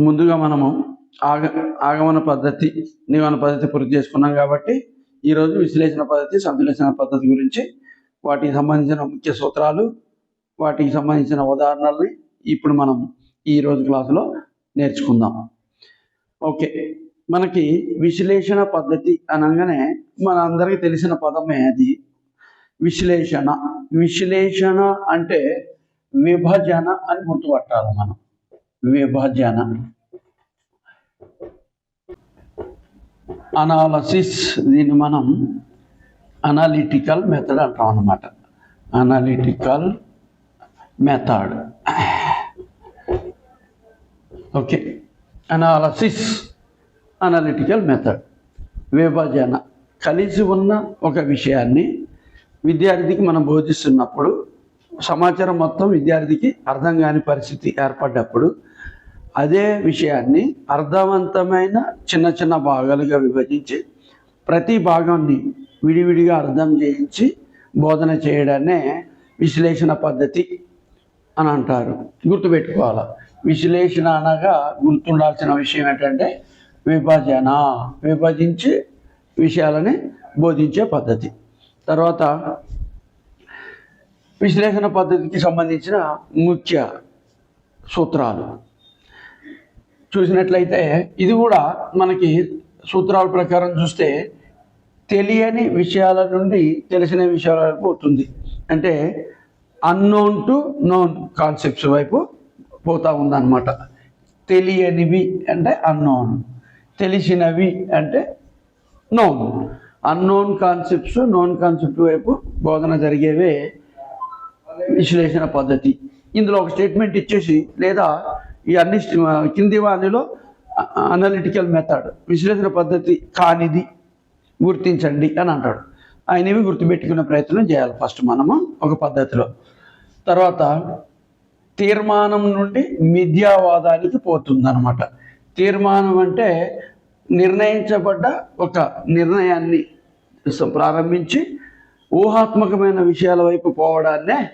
ముందుగా మనము ఆగ ఆగమన పద్ధతి నిగమన పద్ధతి పూర్తి చేసుకున్నాం కాబట్టి ఈరోజు విశ్లేషణ పద్ధతి సంశ్లేషణ పద్ధతి గురించి వాటికి సంబంధించిన ముఖ్య సూత్రాలు వాటికి సంబంధించిన ఉదాహరణల్ని ఇప్పుడు మనం ఈ రోజు క్లాసులో నేర్చుకుందాం. ఓకే. మనకి విశ్లేషణ పద్ధతి అనగానే మన అందరికీ తెలిసిన పదమే అది. విశ్లేషణ. విశ్లేషణ అంటే విభజన అని గుర్తుపట్టాలి మనం. విభజన. అనాలసిస్ దీన్ని మనం అనాలిటికల్ మెథడ్ అంటాం అన్నమాట. Analytical method okay analysis analytical method విభజన. కలిసి ఉన్న ఒక విషయాన్ని విద్యార్థికి మనం బోధిస్తున్నప్పుడు సమాచారం మొత్తం విద్యార్థికి అర్థం కాని పరిస్థితి ఏర్పడ్డప్పుడు అదే విషయాన్ని అర్థవంతమైన చిన్న చిన్న భాగాలుగా విభజించి ప్రతి భాగాన్ని విడివిడిగా అర్థం చేయించి బోధన చేయడాన్నే విశ్లేషణ పద్ధతి అని అంటారు. గుర్తుపెట్టుకోవాలి? విశ్లేషణ అనగా గుర్తుండాల్సిన విషయం ఏంటంటే విభజన విభజించి విషయాలని బోధించే పద్ధతి. తర్వాత విశ్లేషణ పద్ధతికి సంబంధించిన ముఖ్య సూత్రాలు. చూసినట్లయితే ఇది కూడా మనకి సూత్రాల ప్రకారం చూస్తే తెలియని విషయాల నుండి తెలిసిన విషయాల వరకు అవుతుంది అంటే అన్నోన్ టు నోన్ కాన్సెప్ట్స్ వైపు పోతా ఉందన్నమాట. తెలియనివి అంటే అన్నోన్ తెలిసినవి అంటే known unknown concepts known concept వైపు బోధన జరిగేవే విశ్లేషణ పద్ధతి. ఇందులో ఒక స్టేట్మెంట్ ఇచ్చేసి లేదా ఈ అన్ని కింది వానిలో అనలిటికల్ మెథడ్ విశ్లేషణ పద్ధతి కానిది గుర్తించండి అని అంటాడు. ఆయనవి గుర్తుపెట్టుకునే ప్రయత్నం చేయాలి ఫస్ట్ మనము ఒక పద్ధతిలో. తర్వాత తీర్మానం నుండి మిథ్యావాదానికి పోతుందన్నమాట. తీర్మానం అంటే నిర్ణయించబడ్డ ఒక నిర్ణయాన్ని స- ప్రారంభించి ఊహాత్మకమైన విషయాల వైపు పోవడాన్నే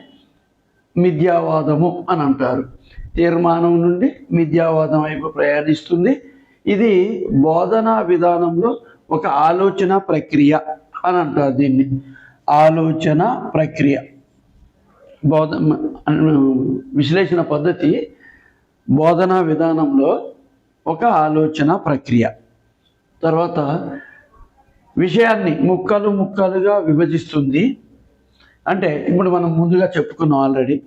మిథ్యావాదము అని అంటారు. తీర్మానం నుండి మిథ్యావాదం వైపు ప్రయాణిస్తుంది. ఇది బోధనా విధానంలో ఒక ఆలోచన ప్రక్రియ అని అంటారు దీన్ని. ఆలోచన ప్రక్రియ. బోధ విశ్లేషణ పద్ధతి బోధనా విధానంలో ఒక ఆలోచన ప్రక్రియ. తర్వాత విషయాన్ని ముక్కలు ముక్కలుగా విభజిస్తుంది. అంటే ఇప్పుడు మనం ముందుగా చెప్పుకున్నాం ఆల్రెడీ.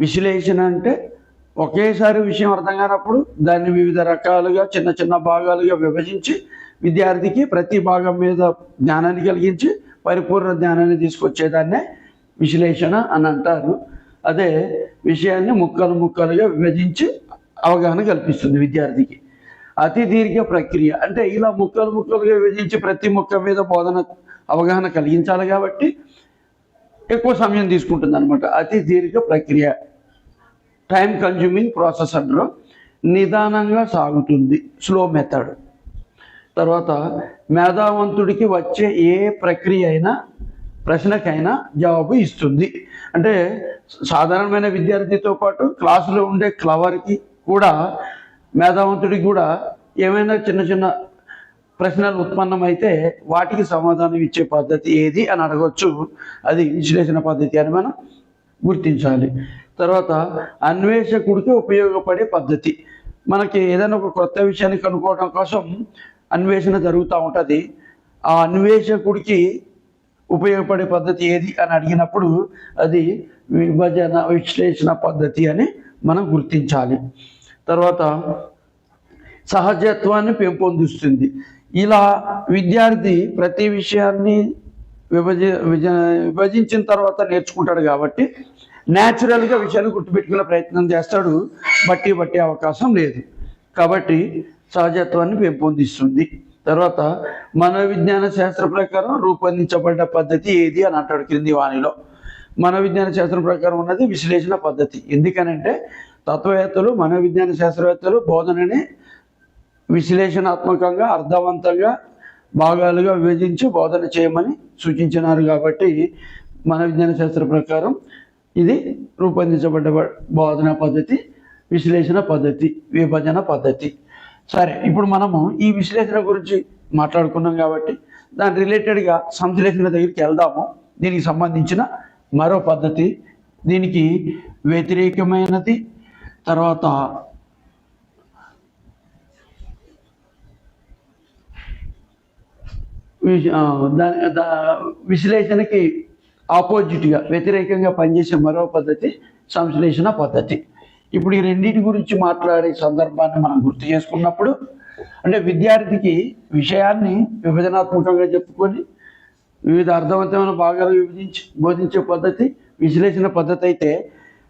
విశ్లేషణ అంటే ఒకేసారి విషయం అర్థం కానప్పుడు దాన్ని వివిధ రకాలుగా చిన్న చిన్న భాగాలుగా విభజించి విద్యార్థికి ప్రతి భాగం మీద జ్ఞానాన్ని కలిగించి పరిపూర్ణ జ్ఞానాన్ని తీసుకొచ్చేదాన్నే విశ్లేషణ అని అంటారు. అదే విషయాన్ని ముక్కలు ముక్కలుగా విభజించి అవగాహన కల్పిస్తుంది విద్యార్థికి. అతి దీర్ఘ ప్రక్రియ అంటే ఇలా ముక్కలు ముక్కలుగా విభజించి ప్రతి ముక్క మీద బోధన అవగాహన కలిగించాలి కాబట్టి ఎక్కువ సమయం తీసుకుంటుంది అనమాట అతి దీర్ఘ ప్రక్రియ. టైం కన్జ్యూమింగ్ ప్రాసెస్ అంటారు నిదానంగా సాగుతుంది స్లో మెథడ్ తర్వాత మేధావంతుడికి వచ్చే ఏ ప్రక్రియ అయినా ప్రశ్నకైనా జవాబు ఇస్తుంది. అంటే సాధారణమైన విద్యార్థితో పాటు క్లాసులో ఉండే క్లవర్కి కూడా మేధావంతుడికి కూడా ఏమైనా చిన్న చిన్న ప్రశ్నలు ఉత్పన్నమైతే వాటికి సమాధానం ఇచ్చే పద్ధతి ఏది అని అడగవచ్చు అది విశ్లేషణ పద్ధతి అని మనం గుర్తించాలి. తర్వాత అన్వేషకుడికి ఉపయోగపడే పద్ధతి. మనకి ఏదైనా ఒక కొత్త విషయాన్ని కనుక్కోవడం కోసం అన్వేషణ జరుగుతూ ఉంటుంది. ఆ అన్వేషకుడికి ఉపయోగపడే పద్ధతి ఏది అని అడిగినప్పుడు అది విభజన విశ్లేషణ పద్ధతి అని మనం గుర్తించాలి. తర్వాత సహజత్వాన్ని పెంపొందిస్తుంది. ఇలా విద్యార్థి ప్రతి విషయాన్ని విభజ విభజించిన తర్వాత నేర్చుకుంటాడు కాబట్టి న్యాచురల్గా విషయాన్ని గుర్తుపెట్టుకునే ప్రయత్నం చేస్తాడు. బట్టి బట్టే అవకాశం లేదు. కాబట్టి సహజత్వాన్ని పెంపొందిస్తుంది. తర్వాత మనోవిజ్ఞాన శాస్త్ర ప్రకారం రూపొందించబడ్డ పద్ధతి ఏది అని అంటాడు క్రింది వాణిలో. మనోవిజ్ఞాన శాస్త్రం ప్రకారం ఉన్నది విశ్లేషణ పద్ధతి. ఎందుకనంటే తత్వవేత్తలు మనోవిజ్ఞాన శాస్త్రవేత్తలు బోధనని విశ్లేషణాత్మకంగా అర్థవంతంగా భాగాలుగా విభజించి బోధన చేయమని సూచించినారు కాబట్టి మన విజ్ఞాన శాస్త్ర ప్రకారం ఇది రూపొందించబడ్డ బోధన పద్ధతి విశ్లేషణ పద్ధతి విభజన పద్ధతి. సరే ఇప్పుడు మనము ఈ విశ్లేషణ గురించి మాట్లాడుకున్నాం కాబట్టి దాని రిలేటెడ్గా సంశ్లేషణ దగ్గరికి వెళ్దాము. దీనికి సంబంధించిన మరో పద్ధతి దీనికి వ్యతిరేకమైనది తర్వాత దా- దా- విశ్లేషణకి ఆపోజిట్గా వ్యతిరేకంగా పనిచేసే మరో పద్ధతి సంశ్లేషణ పద్ధతి. ఇప్పుడు ఈ రెండింటి గురించి మాట్లాడే సందర్భాన్ని మనం గుర్తు చేసుకున్నప్పుడు అంటే విద్యార్థికి విషయాన్ని విభజనాత్మకంగా చెప్పుకొని వివిధ అర్థవంతమైన భాగాలు విభజించి బోధించే పద్ధతి విశ్లేషణ పద్ధతి అయితే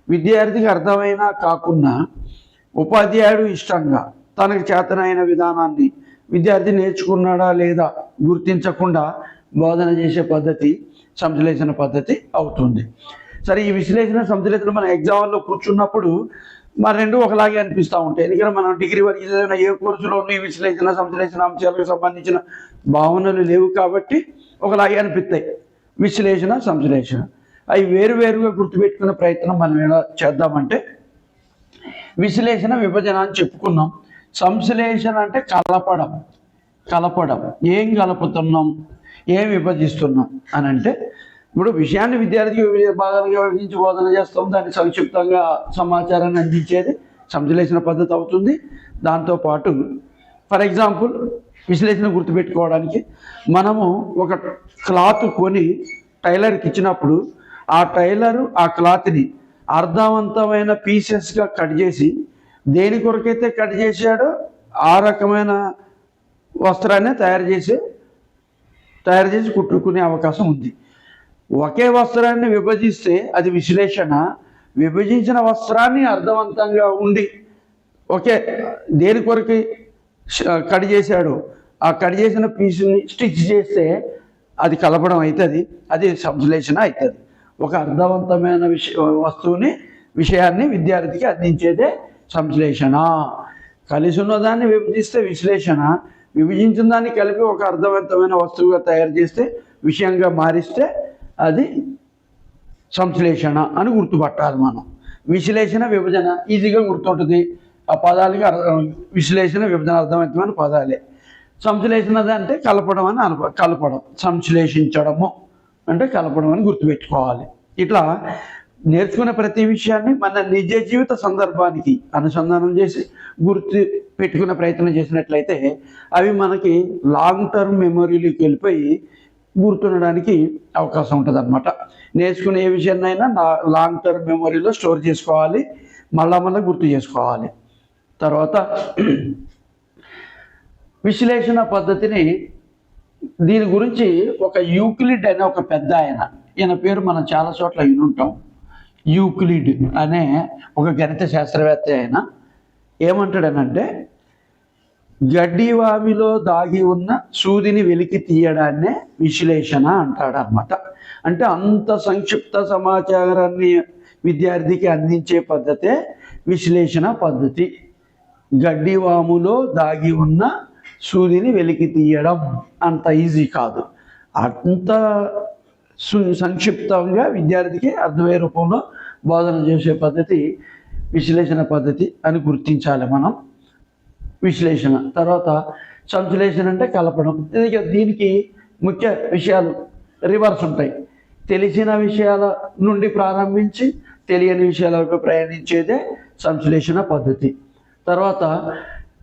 విద్యార్థికి అర్థమైనా కాకుండా ఉపాధ్యాయుడు ఇష్టంగా తనకు చేతనైన విధానాన్ని విద్యార్థి నేర్చుకున్నాడా లేదా గుర్తించకుండా బోధన చేసే పద్ధతి సంశ్లేషణ పద్ధతి అవుతుంది. సరే ఈ విశ్లేషణ సంశ్లేషణ మన ఎగ్జామ్లో కూర్చున్నప్పుడు మన రెండు ఒకలాగే అనిపిస్తూ ఉంటాయి. ఎందుకంటే మనం డిగ్రీ వరకు చదివిన ఏ కోర్సులోనూ ఈ విశ్లేషణ సంశ్లేషణ అంశాలకు సంబంధించిన భావనలు లేవు కాబట్టి ఒకలాగే అనిపిస్తాయి. విశ్లేషణ సంశ్లేషణ. అవి వేరువేరుగా గుర్తుపెట్టుకునే ప్రయత్నం మనం ఎలా చేద్దామంటే విశ్లేషణ విభజన అని చెప్పుకున్నాం. సంశ్లేషణ అంటే కలపడం. కలపడం. ఏం కలుపుతున్నాం? ఏం విభజిస్తున్నాం అని అంటే ఇప్పుడు విషయాన్ని విద్యార్థికి వివిధ భాగాలుగా విభజించి బోధన చేస్తాం దాన్ని సంక్షిప్తంగా సమాచారాన్ని అందించేది సంశ్లేషణ పద్ధతి అవుతుంది. దాంతోపాటు ఫర్ ఎగ్జాంపుల్ విశ్లేషణ గుర్తుపెట్టుకోవడానికి మనము ఒక క్లాత్ కొని టైలర్కి ఇచ్చినప్పుడు ఆ టైలరు ఆ క్లాత్ని అర్థవంతమైన పీసెస్గా కట్ చేసి దేని కొరకైతే కట్ చేశాడో ఆ రకమైన వస్త్రాన్ని తయారు చేసి తయారు చేసి కుట్టుకునే అవకాశం ఉంది. ఒకే వస్త్రాన్ని విభజిస్తే అది విశ్లేషణ. విభజించిన వస్త్రాన్ని అర్థవంతంగా ఉండి ఒకే దేని కొరకు కట్ చేశాడు? ఆ కట్ చేసిన పీస్ని స్టిచ్ చేస్తే అది కలపడం అవుతుంది అది సంశ్లేషణ అవుతుంది ఒక అర్థవంతమైన విష వస్తువుని విషయాన్ని విద్యార్థికి అందించేదే సంశ్లేషణ. కలిసి ఉన్నదాన్ని విభజిస్తే విశ్లేషణ విభజించిన దాన్ని కలిపి ఒక అర్థవంతమైన వస్తువుగా తయారు చేస్తే విషయంగా మారిస్తే అది సంశ్లేషణ అని గుర్తుపట్టాలి మనం. విశ్లేషణ విభజన ఈజీగా గుర్తుంటుంది. ఆ పదాలకి అర్థం విశ్లేషణ విభజన అర్థవంతమైన పదాలే. సంశ్లేషణ అంటే కలపడం అని అనుకో కలపడం సంశ్లేషించడము అంటే కలపడం అని గుర్తుపెట్టుకోవాలి. ఇట్లా నేర్చుకున్న ప్రతి విషయాన్ని మన నిజ జీవిత సందర్భానికి అనుసంధానం చేసి గుర్తు పెట్టుకున్న ప్రయత్నం చేసినట్లయితే అవి మనకి లాంగ్ టర్మ్ మెమొరీలోకి వెళ్ళిపోయి గుర్తుండడానికి అవకాశం ఉంటుంది అనమాట నేర్చుకునే ఏ విషయాన్నైనా నా లాంగ్ టర్మ్ మెమొరీలో స్టోర్ చేసుకోవాలి మళ్ళా మళ్ళీ గుర్తు చేసుకోవాలి. తర్వాత విశ్లేషణ పద్ధతిని దీని గురించి ఒక యూక్లిడ్ అనే ఒక పెద్ద ఆయన ఈయన పేరు మనం చాలా చోట్ల వినుంటాం. యూక్లిడ్ అనే ఒక గణిత శాస్త్రవేత్త ఆయన ఏమంటాడనంటే గడ్డివామిలో దాగి ఉన్న సూదిని వెలికి తీయడాన్నే విశ్లేషణ అంటాడనమాట. అంటే అంత సంక్షిప్త సమాచారాన్ని విద్యార్థికి అందించే పద్ధతే విశ్లేషణ పద్ధతి. గడ్డివాములో దాగి ఉన్న సూదిని వెలికి తీయడం అంత ఈజీ కాదు. అంత సు- సంక్షిప్తంగా విద్యార్థికి అర్థమయ్యే రూపంలో బోధన చేసే పద్ధతి విశ్లేషణ పద్ధతి అని గుర్తించాలి మనం. విశ్లేషణ. తర్వాత సంశ్లేషణ అంటే కలపడం. ఇది దీనికి ముఖ్య విషయాలు రివర్స్ ఉంటాయి. తెలిసిన విషయాల నుండి ప్రారంభించి తెలియని విషయాల వైపు ప్రయాణించేదే సంశ్లేషణ పద్ధతి. తర్వాత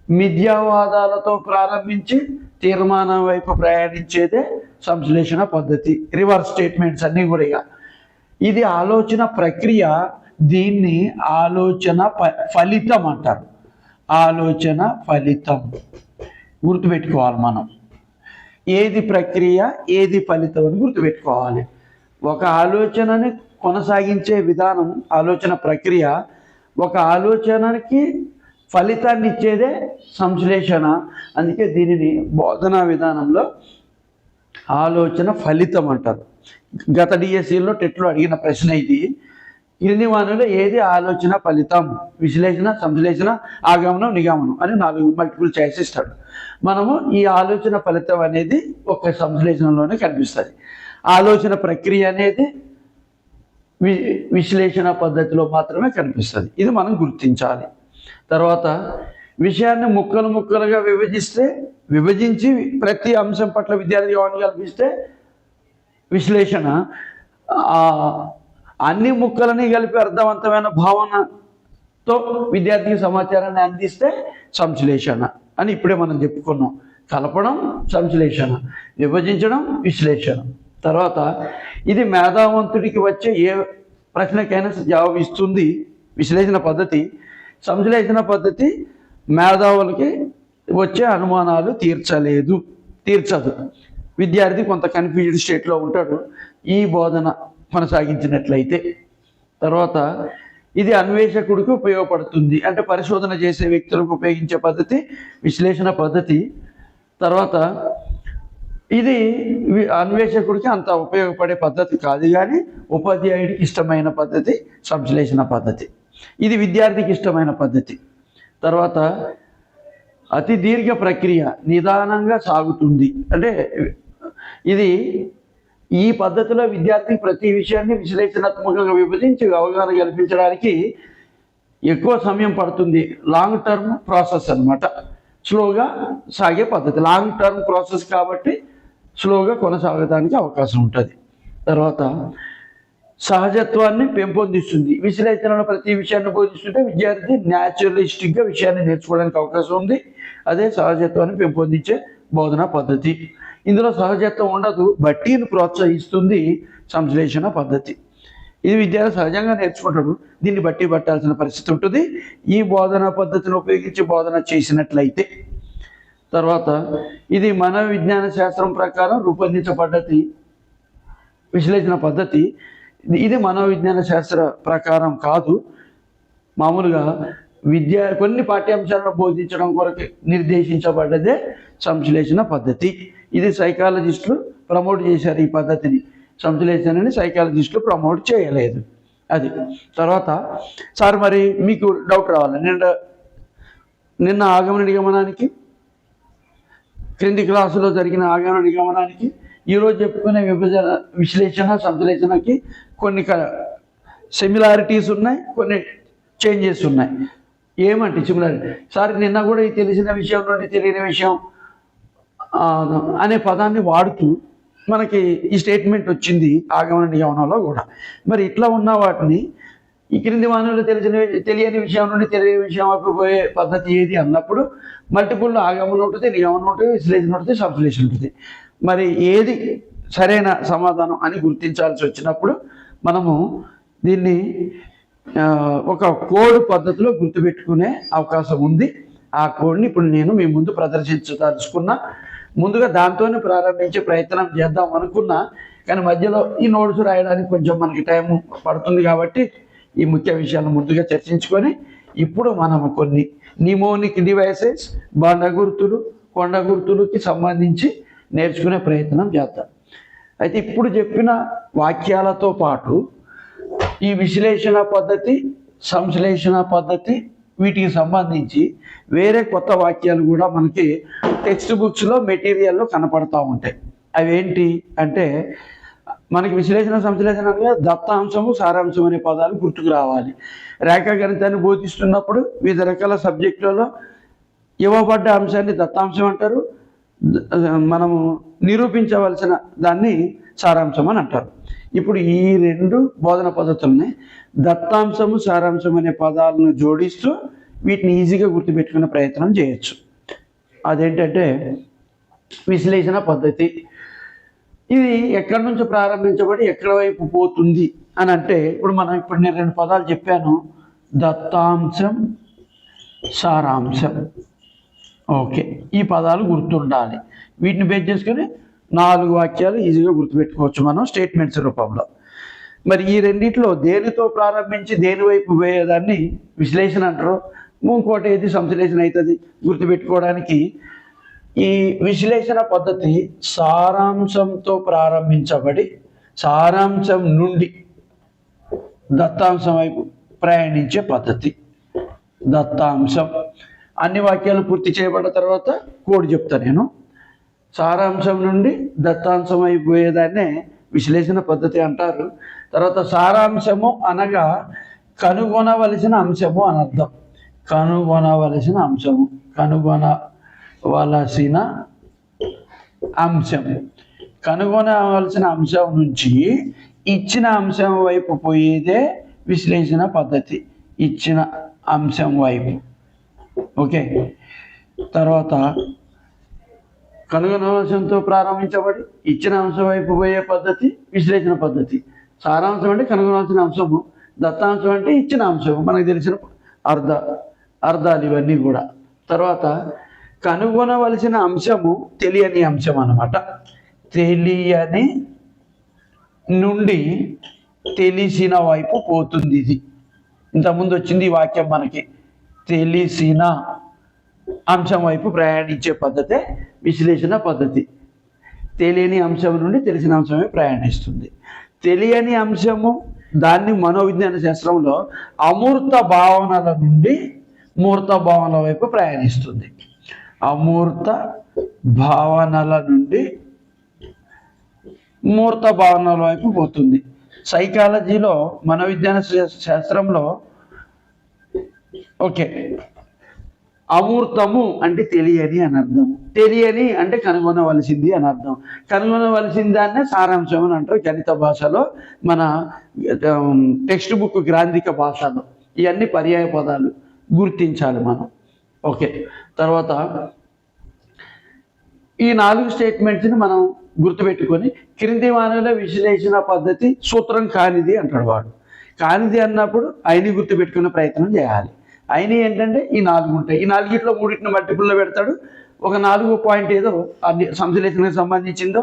మిథ్యావాదాలతో ప్రారంభించి తీర్మానం వైపు ప్రయాణించేదే సంశ్లేషణ పద్ధతి. రివర్స్ స్టేట్మెంట్స్ అన్నీ కూడా ఇక ఇది ఆలోచన ప్రక్రియ దీన్ని ఆలోచన ప- ఫలితం అంటారు. ఆలోచన ఫలితం. గుర్తుపెట్టుకోవాలి మనం. ఏది ప్రక్రియ ఏది ఫలితం అని గుర్తుపెట్టుకోవాలి. ఒక ఆలోచనని కొనసాగించే విధానం ఆలోచన ప్రక్రియ ఒక ఆలోచనకి ఫలితాన్ని ఇచ్చేదే సంశ్లేషణ. అందుకే దీనిని బోధనా విధానంలో ఆలోచన ఫలితం అంటారు. గత డిఎస్సిలో టెట్లో అడిగిన ప్రశ్న ఇది. ఇన్ని వనరులు ఏది ఆలోచన ఫలితం విశ్లేషణ సంశ్లేషణ ఆగమనం నిగమనం అని నాలుగు మల్టిపుల్ చాయిస్ ఇస్తాడు. మనము ఈ ఆలోచన ఫలితం అనేది ఒక సంశ్లేషణలోనే కనిపిస్తుంది. ఆలోచన ప్రక్రియ అనేది వి విశ్లేషణ పద్ధతిలో మాత్రమే కనిపిస్తుంది. ఇది మనం గుర్తించాలి. తర్వాత విషయాన్ని ముక్కలు ముక్కలుగా విభజిస్తే విభజించి ప్రతి అంశం పట్ల విద్యార్థి అవగాహన కల్పిస్తే విశ్లేషణ అన్ని ముక్కలని కలిపి అర్థవంతమైన భావనతో విద్యార్థికి సమాచారాన్ని అందిస్తే సంశ్లేషణ అని ఇప్పుడే మనం చెప్పుకున్నాం. కలపడం సంశ్లేషణ. విభజించడం విశ్లేషణ. తర్వాత ఇది మేధావంతుడికి వచ్చే ఏ ప్రశ్నకైనా జవాబు ఇస్తుంది. విశ్లేషణ పద్ధతి. సంశ్లేషణ పద్ధతి మేధావులకి వచ్చే అనుమానాలు తీర్చలేదు. తీర్చదు. విద్యార్థి కొంత కన్ఫ్యూజ్డ్ స్టేట్లో ఉంటాడు. ఈ బోధన కొనసాగించినట్లయితే తర్వాత ఇది అన్వేషకుడికి ఉపయోగపడుతుంది. అంటే పరిశోధన చేసే వ్యక్తులకు ఉపయోగించే పద్ధతి విశ్లేషణ పద్ధతి. తర్వాత ఇది అన్వేషకుడికి అంత ఉపయోగపడే పద్ధతి కాదు కానీ ఉపాధ్యాయుడికి ఇష్టమైన పద్ధతి సంశ్లేషణ పద్ధతి. ఇది విద్యార్థికి ఇష్టమైన పద్ధతి. తర్వాత అతి దీర్ఘ ప్రక్రియ నిదానంగా సాగుతుంది. అంటే ఇది ఈ పద్ధతిలో విద్యార్థికి ప్రతి విషయాన్ని విశ్లేషణాత్మకంగా విభజించి అవగాహన కల్పించడానికి ఎక్కువ సమయం పడుతుంది. లాంగ్ టర్మ్ ప్రాసెస్ అనమాట స్లోగా సాగే పద్ధతి. లాంగ్ టర్మ్ ప్రాసెస్ కాబట్టి స్లోగా కొనసాగడానికి అవకాశం ఉంటుంది. తర్వాత సహజత్వాన్ని పెంపొందిస్తుంది. విశ్లేషణలో ప్రతి విషయాన్ని బోధిస్తుంటే విద్యార్థి న్యాచురలిస్టిక్గా విషయాన్ని నేర్చుకోవడానికి అవకాశం ఉంది. అదే సహజత్వాన్ని పెంపొందించే బోధనా పద్ధతి. ఇందులో సహజత్వం ఉండదు బట్టీని ప్రోత్సహిస్తుంది సంశ్లేషణ పద్ధతి. ఇది విద్యార్థి సహజంగా నేర్చుకుంటాడు దీన్ని బట్టి పట్టాల్సిన పరిస్థితి ఉంటుంది. ఈ బోధనా పద్ధతిని ఉపయోగించి బోధన చేసినట్లయితే. తర్వాత ఇది మన విజ్ఞాన శాస్త్రం ప్రకారం రూపొందించబడ్డది. విశ్లేషణ పద్ధతి. ఇది- ఇది మనోవిజ్ఞాన శాస్త్ర ప్రకారం కాదు. మామూలుగా విద్య కొన్ని పాఠ్యాంశాలను బోధించడం కొరకు నిర్దేశించబడ్డదే సంశ్లేషణ పద్ధతి. ఇది సైకాలజిస్టులు ప్రమోట్ చేశారు ఈ పద్ధతిని. సంశ్లేషణని సైకాలజిస్టులు ప్రమోట్ చేయలేదు. అది. తర్వాత సార్ మరి మీకు డౌట్ రావాలి? నిన్న నిన్న ఆగమన నిగమనానికి క్రింది క్లాసులో జరిగిన ఆగమన నిగమనానికి ఈరోజు చెప్పుకునే విభజన విశ్లేషణ సంశ్లేషణకి కొన్ని సిమిలారిటీస్ ఉన్నాయి కొన్ని చేంజెస్ ఉన్నాయి ఏమంటే సిమిలారిటీ సార్ నిన్న కూడా ఈ తెలిసిన విషయం నుండి తెలియని విషయం అనే పదాన్ని వాడుతూ మనకి ఈ స్టేట్మెంట్ వచ్చింది ఆగమన నియమనంలో కూడా. మరి ఇట్లా ఉన్న వాటిని ఈ క్రింది వానలు తెలిసిన తెలియని విషయం నుండి తెలియని విషయం వైపు పోయే పద్ధతి ఏది అన్నప్పుడు మల్టిపుల్ ఆగమనం ఉంటుంది నియమనం ఉంటుంది విశ్లేషణ ఉంటుంది సబ్శ్లేషణ ఉంటుంది. మరి ఏది సరైన సమాధానం అని గుర్తించాల్సి వచ్చినప్పుడు మనము దీన్ని ఒక కోడ్ పద్ధతిలో గుర్తుపెట్టుకునే అవకాశం ఉంది. ఆ కోడ్ని ఇప్పుడు నేను మీ ముందు ప్రదర్శించదలుచుకున్నా ముందుగా దాంతోనే ప్రారంభించే ప్రయత్నం చేద్దాం అనుకున్నా కానీ మధ్యలో ఈ నోట్స్ రాయడానికి కొంచెం మనకి టైం పడుతుంది కాబట్టి ఈ ముఖ్య విషయాలను ముందుగా చర్చించుకొని ఇప్పుడు మనము కొన్ని నిమోనిక్ డివైసెస్ బండ గుర్తులు కొండ గుర్తులకి సంబంధించి నేర్చుకునే ప్రయత్నం చేద్దాం. అయితే ఇప్పుడు చెప్పిన వాక్యాలతో పాటు ఈ విశ్లేషణ పద్ధతి సంశ్లేషణ పద్ధతి వీటికి సంబంధించి వేరే కొత్త వాక్యాలు కూడా మనకి టెక్స్ట్ బుక్స్లో మెటీరియల్లో కనపడతా ఉంటాయి. అవేంటి అంటే మనకి విశ్లేషణ సంశ్లేషణ దత్తాంశము సారాంశం అనే పదాలు గుర్తుకు రావాలి. రేఖాగణితాన్ని బోధిస్తున్నప్పుడు వివిధ రకాల సబ్జెక్టులలో ఇవ్వబడ్డ అంశాన్ని దత్తాంశం అంటారు. మనము నిరూపించవలసిన దాన్ని సారాంశం అని అంటారు. ఇప్పుడు ఈ రెండు బోధన పద్ధతుల్ని దత్తాంశము సారాంశం అనే పదాలను జోడిస్తూ వీటిని ఈజీగా గుర్తుపెట్టుకునే ప్రయత్నం చేయొచ్చు. అదేంటంటే విశ్లేషణ పద్ధతి. ఇది ఎక్కడి నుంచి ప్రారంభించబడి ఎక్కడి వైపు పోతుంది అని అంటే ఇప్పుడు మనం ఇప్పుడు నేను రెండు పదాలు చెప్పాను. దత్తాంశం సారాంశం. ఓకే. ఈ పదాలు గుర్తుండాలి. వీటిని బేస్ చేసుకొని నాలుగు వాక్యాలు ఈజీగా గుర్తుపెట్టుకోవచ్చు మనం స్టేట్మెంట్స్ రూపంలో. మరి ఈ రెండిట్లో దేనితో ప్రారంభించి దేని వైపు పోయేదాన్ని విశ్లేషణ అంటారు? ఇంకోటి ఏది సంశ్లేషణ అవుతుంది? గుర్తుపెట్టుకోవడానికి ఈ విశ్లేషణ పద్ధతి సారాంశంతో ప్రారంభించబడి సారాంశం నుండి దత్తాంశం వైపు ప్రయాణించే పద్ధతి. దత్తాంశం. అన్ని వాక్యాలు పూర్తి చేయబడిన తర్వాత కోడ్ చెప్తా నేను. సారాంశం నుండి దత్తాంశం అయిపోయేదాన్నే విశ్లేషణ పద్ధతి అంటారు. తర్వాత సారాంశము అనగా కనుగొనవలసిన అంశము అని అర్థం. కనుగొనవలసిన అంశము కనుగొనవలసిన అంశం కనుగొనవలసిన అంశం నుంచి ఇచ్చిన అంశం వైపు పోయేదే విశ్లేషణ పద్ధతి. ఇచ్చిన అంశం వైపు. ఓకే. తర్వాత కనుగొనవలసంతో ప్రారంభించబడి ఇచ్చిన అంశం వైపు పోయే పద్ధతి విశ్లేషణ పద్ధతి. సారాంశం అంటే కనుగొనవలసిన అంశము దత్తాంశం అంటే ఇచ్చిన అంశము మనకు తెలిసిన అర్ధ అర్థాలు ఇవన్నీ కూడా. తర్వాత కనుగొనవలసిన అంశము తెలియని అంశం అన్నమాట. తెలియని నుండి తెలిసిన వైపు పోతుంది ఇది. ఇంతకుముందు వచ్చింది ఈ వాక్యం మనకి. తెలిసిన అంశం వైపు ప్రయాణించే పద్ధతే విశ్లేషణ పద్ధతి. తెలియని అంశం నుండి తెలిసిన అంశమే ప్రయాణిస్తుంది. తెలియని అంశము దాన్ని మనోవిజ్ఞాన శాస్త్రంలో అమూర్త భావనల నుండి మూర్త భావనల వైపు ప్రయాణిస్తుంది. అమూర్త భావనల నుండి మూర్త భావనల వైపు పోతుంది. సైకాలజీలో మనోవిజ్ఞాన శా- శాస్త్రంలో ఓకే. అమూర్తము అంటే తెలియని అని అర్థం. తెలియని అంటే కనుగొనవలసింది అని అర్థం. కనుగొనవలసింది దాన్నే సారాంశం అని అంటారు గణిత భాషలో మన టెక్స్ట్ బుక్ గ్రాంధిక భాషలో. ఇవన్నీ పర్యాయ పదాలు. గుర్తించాలి మనం. ఓకే. తర్వాత ఈ నాలుగు స్టేట్మెంట్స్ని మనం గుర్తుపెట్టుకొని క్రింది వానుల విశ్లేషణ పద్ధతి సూత్రం కానిది అంటాడు వాడు. కానిది అన్నప్పుడు ఆయన్ని గుర్తుపెట్టుకునే ప్రయత్నం చేయాలి. ఆయన ఏంటంటే ఈ నాలుగు ఉంటాయి. ఈ నాలుగిట్లో మూడింటిని మల్టిపుల్లో పెడతాడు. ఒక నాలుగో పాయింట్ ఏదో అది సంశ్లేషణకు సంబంధించిందో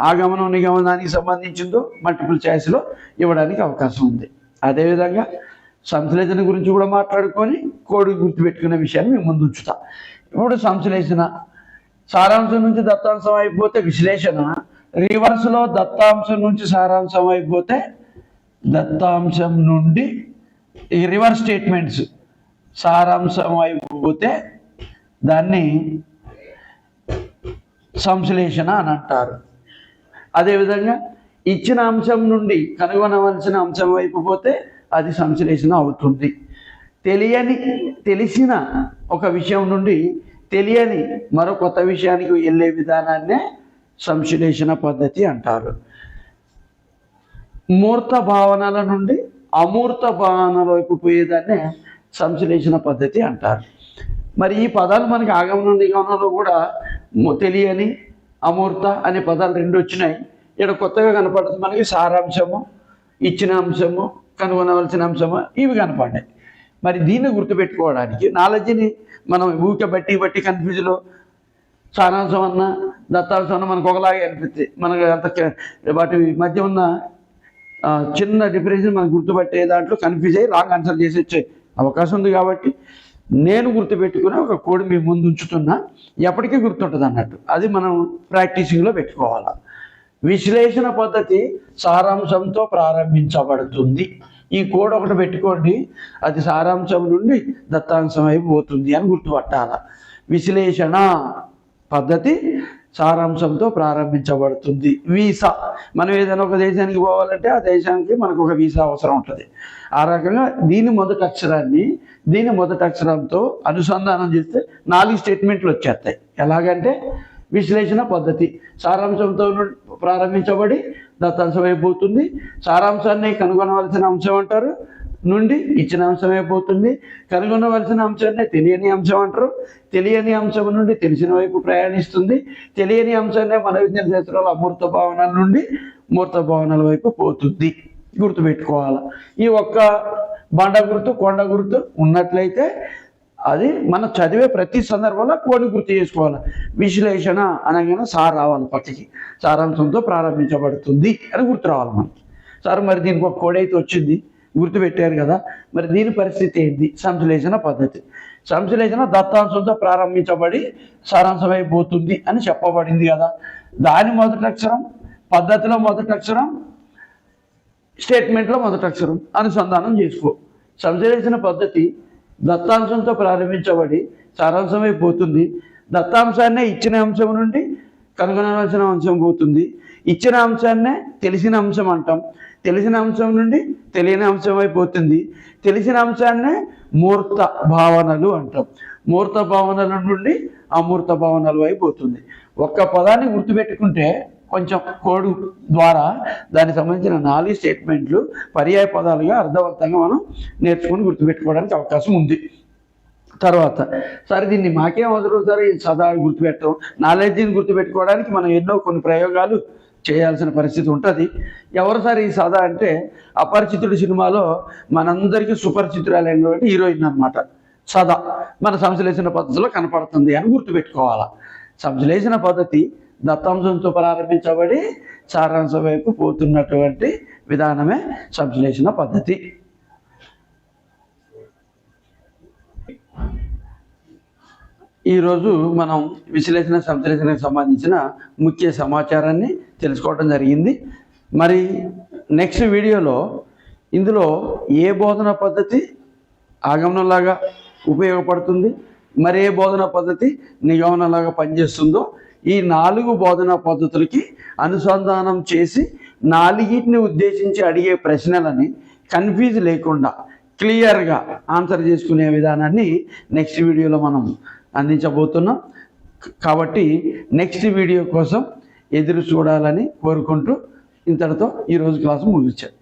ఆగమనం నిగమనానికి సంబంధించిందో మల్టిపుల్ ఛాయిస్లో ఇవ్వడానికి అవకాశం ఉంది. అదేవిధంగా సంశ్లేషణ గురించి కూడా మాట్లాడుకొని కోడి గుర్తుపెట్టుకునే విషయాన్ని మేము ముందు ఉంచుతా. ఇప్పుడు సంశ్లేషణ. సారాంశం నుంచి దత్తాంశం అయిపోతే విశ్లేషణ. రివర్స్లో దత్తాంశం నుంచి సారాంశం అయిపోతే దత్తాంశం నుండి ఈ రివర్స్ స్టేట్మెంట్స్ సారాంశం అయిపోతే దాన్ని సంశ్లేషణ అని అంటారు. అదేవిధంగా ఇచ్చిన అంశం నుండి కనుగొనవలసిన అంశం వైపు పోతే అది సంశ్లేషణ అవుతుంది. తెలియని తెలిసిన ఒక విషయం నుండి తెలియని మరో కొత్త విషయానికి వెళ్ళే విధానాన్నే సంశ్లేషణ పద్ధతి అంటారు. మూర్త భావనల నుండి అమూర్త భావనల వైపు పోయేదాన్నే సంశ్లేషణ పద్ధతి అంటారు. మరి ఈ పదాలు మనకి ఆగమన నిగమనంలో కూడా తెలియని అమూర్త అనే పదాలు రెండు వచ్చినాయి. ఇక్కడ కొత్తగా కనపడుతుంది మనకి సారాంశము ఇచ్చిన అంశము కనుగొనవలసిన అంశము ఇవి కనపడ్డాయి. మరి దీన్ని గుర్తుపెట్టుకోవడానికి నాలెడ్జ్ని మనం ఊక బట్టి బట్టి కన్ఫ్యూజ్లో సారాంశం అన్న దత్తాంశం అన్న మనకు ఒకలాగే అనిపిస్తుంది మనకు అంత వాటి మధ్య ఉన్న చిన్న డిఫరెన్స్ మనం గుర్తుపట్టే దాంట్లో కన్ఫ్యూజ్ అయ్యి రాంగ్ ఆన్సర్ చేసి వచ్చాయి. అవకాశం ఉంది కాబట్టి నేను గుర్తుపెట్టుకుని ఒక కోడి మీ ముందు ఉంచుతున్నా. ఎప్పటికీ గుర్తుంటుంది అన్నట్టు. అది మనం ప్రాక్టీసింగ్లో పెట్టుకోవాలి. విశ్లేషణ పద్ధతి సారాంశంతో ప్రారంభించబడుతుంది. ఈ కోడ్ ఒకటి పెట్టుకోండి. అది సారాంశం నుండి దత్తాంశం అయిపోతుంది అని గుర్తుపట్టాల. విశ్లేషణ పద్ధతి సారాంశంతో ప్రారంభించబడుతుంది. వీసా. మనం ఏదైనా ఒక దేశానికి పోవాలంటే ఆ దేశానికి మనకు ఒక వీసా అవసరం ఉంటుంది. ఆ రకంగా దీని మొదటి అక్షరాన్ని దీని మొదటి అక్షరంతో అనుసంధానం చేస్తే నాలుగు స్టేట్మెంట్లు వచ్చేస్తాయి. ఎలాగంటే విశ్లేషణ పద్ధతి. సారాంశంతో ప్రారంభించబడి దత్తాంశం అయిపోతుంది. సారాంశాన్ని కనుగొనవలసిన అంశం అంటారు నుండి ఇచ్చిన అంశం అయిపోతుంది. కనుగొనవలసిన అంశాన్ని తెలియని అంశం అంటారు. తెలియని అంశం నుండి తెలిసిన వైపు ప్రయాణిస్తుంది. తెలియని అంశాన్ని మన విజ్ఞాన శాస్త్రంలో అమూర్త భావనల నుండి మూర్త భావనల వైపు పోతుంది. గుర్తుపెట్టుకోవాలి. ఈ ఒక్క బండ గుర్తు కొండ గుర్తు ఉన్నట్లయితే అది మనం చదివే ప్రతి సందర్భంలో కోడి గుర్తు చేసుకోవాలి. విశ్లేషణ అనగానే సార్ రావాలి పక్కకి. సారాంశంతో ప్రారంభించబడుతుంది అని గుర్తు రావాలి మనకి. సార్ మరి దీనికి ఒక కోడి అయితే వచ్చింది. గుర్తు పెట్టారు కదా. మరి దీని పరిస్థితి ఏంటి సంశ్లేషణ పద్ధతి. సంశ్లేషణ దత్తాంశంతో ప్రారంభించబడి సారాంశమైపోతుంది అని చెప్పబడింది కదా. దాని మొదటి అక్షరం పద్ధతిలో మొదటి అక్షరం స్టేట్మెంట్లో మొదటి అక్షరం అనుసంధానం చేసుకో. సంశ్లేషణ పద్ధతి దత్తాంశంతో ప్రారంభించబడి సారాంశమైపోతుంది. దత్తాంశాన్నే ఇచ్చిన అంశం నుండి కనుగొనవలసిన అంశం పోతుంది. ఇచ్చిన అంశాన్నే తెలిసిన అంశం అంటాం. తెలిసిన అంశం నుండి తెలియని అంశం అయిపోతుంది. తెలిసిన అంశాన్నే మూర్త భావనలు అంటాం. మూర్త భావనల నుండి అమూర్త భావనలు అయిపోతుంది. ఒక్క పదాన్ని గుర్తుపెట్టుకుంటే కొంచెం కోడు ద్వారా దానికి సంబంధించిన నాలుగు స్టేట్మెంట్లు పర్యాయ పదాలుగా అర్థవంతంగా మనం నేర్చుకుని గుర్తుపెట్టుకోవడానికి అవకాశం ఉంది. తర్వాత సరే దీన్ని మాకేం అవసరం సరే? సదా గుర్తుపెట్టడం. నాలెడ్జ్ని గుర్తుపెట్టుకోవడానికి మనం ఎన్నో కొన్ని ప్రయోగాలు చేయాల్సిన పరిస్థితి ఉంటుంది. ఎవరు సార్ ఈ సదా అంటే అపరిచితుడు సినిమాలో మనందరికీ సుపరిచితురాలైనటువంటి హీరోయిన్ అన్నమాట. సదా. మన సంశ్లేషణ పద్ధతిలో కనపడుతుంది అని గుర్తుపెట్టుకోవాలి. సంశ్లేషణ పద్ధతి దత్తాంశంతో ప్రారంభించబడి సారాంశం వైపు పోతున్నటువంటి విధానమే సంశ్లేషణ పద్ధతి. ఈరోజు మనం విశ్లేషణ సంశ్లేషణకు సంబంధించిన ముఖ్య సమాచారాన్ని తెలుసుకోవడం జరిగింది. మరి నెక్స్ట్ వీడియోలో ఇందులో ఏ బోధన పద్ధతి ఆగమనంలాగా ఉపయోగపడుతుంది మరి ఏ బోధన పద్ధతి నిగమనంలాగా పనిచేస్తుందో ఈ నాలుగు బోధనా పద్ధతులకి అనుసంధానం చేసి నాలుగిటిని ఉద్దేశించి అడిగే ప్రశ్నలని కన్ఫ్యూజ్ లేకుండా క్లియర్గా ఆన్సర్ చేసుకునే విధానాన్ని నెక్స్ట్ వీడియోలో మనం అందించబోతున్నాం. కాబట్టి నెక్స్ట్ వీడియో కోసం ఎదురు చూడాలని కోరుకుంటూ ఇంతటితో ఈరోజు క్లాసు ముగించాను